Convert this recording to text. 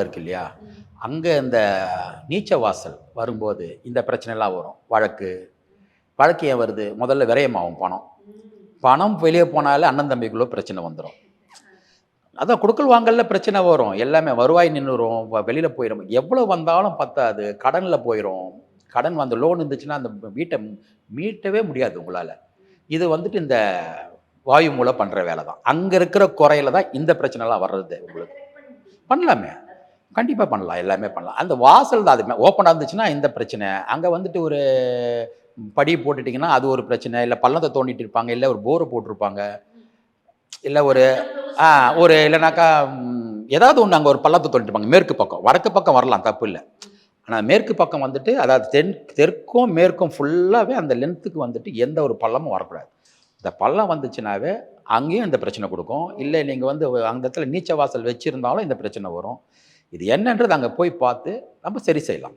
வாயுமூலம் இருக்கு இல்லையா? அங்கே இந்த நீச்ச வாசல் வரும்போது இந்த பிரச்சனைலாம் வரும். வழக்கு. வழக்கு ஏன் வருது? முதல்ல விரயமாகும் பணம். பணம் வெளியே போனாலே அண்ணன் தம்பிக்குள்ளே பிரச்சனை வந்துடும் அதான் கொடுக்கல் வாங்கல பிரச்சனை வரும். எல்லாமே வருவாய் நின்றுரும் வெளியில் போயிடும் எவ்வளோ வந்தாலும் பத்தாது. கடனில் போயிடும் கடன் வந்து லோன் இருந்துச்சுன்னா அந்த வீட்டை மீட்டவே முடியாது உங்களால். இது வந்துட்டு இந்த வாயு மூலம் பண்ணுற வேலை தான் அங்கே இருக்கிற குறையில தான் இந்த பிரச்சனைலாம் வர்றது உங்களுக்கு. பண்ணலாமே. கண்டிப்பாக பண்ணலாம் எல்லாமே பண்ணலாம். அந்த வாசல் தான் அது ஓப்பனாக இருந்துச்சுன்னா இந்த பிரச்சனை. அங்கே வந்துட்டு ஒரு படி போட்டுட்டிங்கன்னா அது ஒரு பிரச்சனை. இல்லை பள்ளத்தை தோண்டிட்டு இருப்பாங்க இல்லை ஒரு போரை போட்டிருப்பாங்க. இல்லை ஒரு ஆ ஒரு இல்லைனாக்கா ஏதாவது ஒன்று அங்கே ஒரு பள்ளத்தை தோண்டிருப்பாங்க மேற்கு பக்கம். வடக்கு பக்கம் வரலாம் தப்பு இல்லை. ஆனால் மேற்கு பக்கம் வந்துட்டு அதாவது தென் தெற்கும் மேற்கும் ஃபுல்லாகவே அந்த லென்த்துக்கு வந்துட்டு எந்த ஒரு பள்ளமும் வரக்கூடாது. இந்த பள்ளம் வந்துச்சுனாவே அங்கேயும் இந்த பிரச்சனை கொடுக்கும். இல்லை நீங்கள் வந்து அந்த இடத்துல நீச்ச வாசல் வச்சுருந்தாலும் இந்த பிரச்சனை வரும். இது என்னன்றது அங்கே போய் பார்த்து நம்ம சரி செய்யலாம்.